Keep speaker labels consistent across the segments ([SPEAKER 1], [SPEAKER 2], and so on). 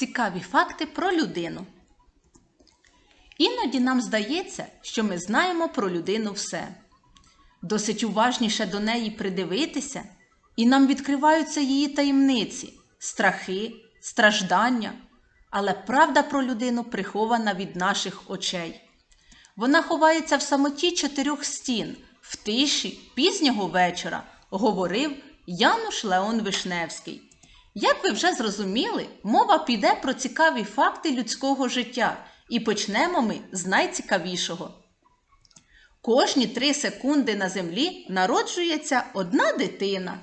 [SPEAKER 1] цікаві факти про людину. Іноді нам здається, що ми знаємо про людину все. Досить уважніше до неї придивитися, і нам відкриваються її таємниці, страхи, страждання. Але правда про людину прихована від наших очей. Вона ховається в самоті чотирьох стін, в тиші пізнього вечора, говорив Януш Леон Вишневський. Як ви вже зрозуміли, мова піде про цікаві факти людського життя, і почнемо ми з найцікавішого. Кожні три секунди на землі народжується одна дитина.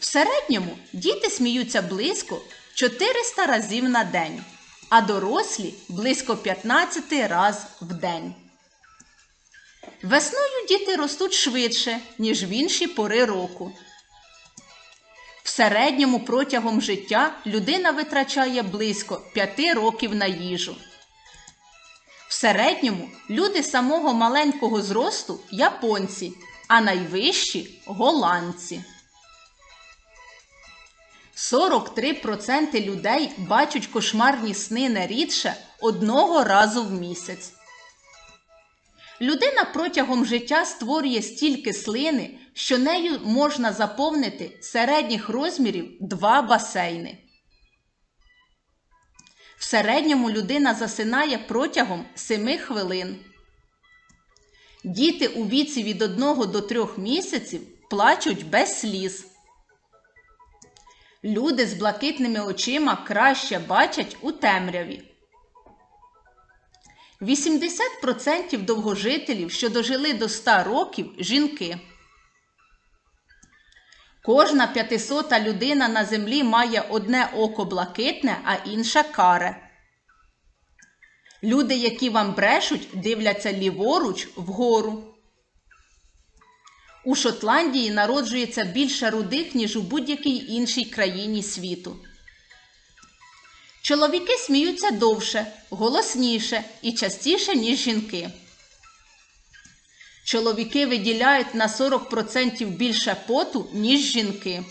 [SPEAKER 1] В середньому діти сміються близько 400 разів на день, а дорослі близько 15 раз в день. Весною діти ростуть швидше, ніж в інші пори року. Середньому протягом життя людина витрачає близько 5 років на їжу. В середньому люди самого маленького зросту японці, а найвищі голландці. 43% людей бачать кошмарні сни не рідше одного разу в місяць. Людина протягом життя створює стільки слини, що нею можна заповнити середніх розмірів два басейни. В середньому людина засинає протягом 7 хвилин. Діти у віці від 1 до 3 місяців плачуть без сліз. Люди з блакитними очима краще бачать у темряві. 80% довгожителів, що дожили до 100 років, жінки. Кожна п'ятисота людина на землі має одне око блакитне, а інше каре. Люди, які вам брешуть, дивляться ліворуч вгору. У Шотландії народжується більше рудих, ніж у будь-якій іншій країні світу. Чоловіки сміються довше, голосніше і частіше, ніж жінки. Чоловіки виділяють на 40% більше поту, ніж жінки.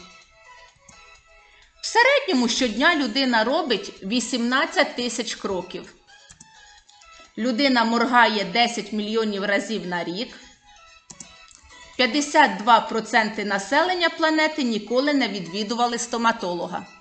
[SPEAKER 1] В середньому щодня людина робить 18 тисяч кроків. Людина моргає 10 мільйонів разів на рік. 52% населення планети ніколи не відвідували стоматолога.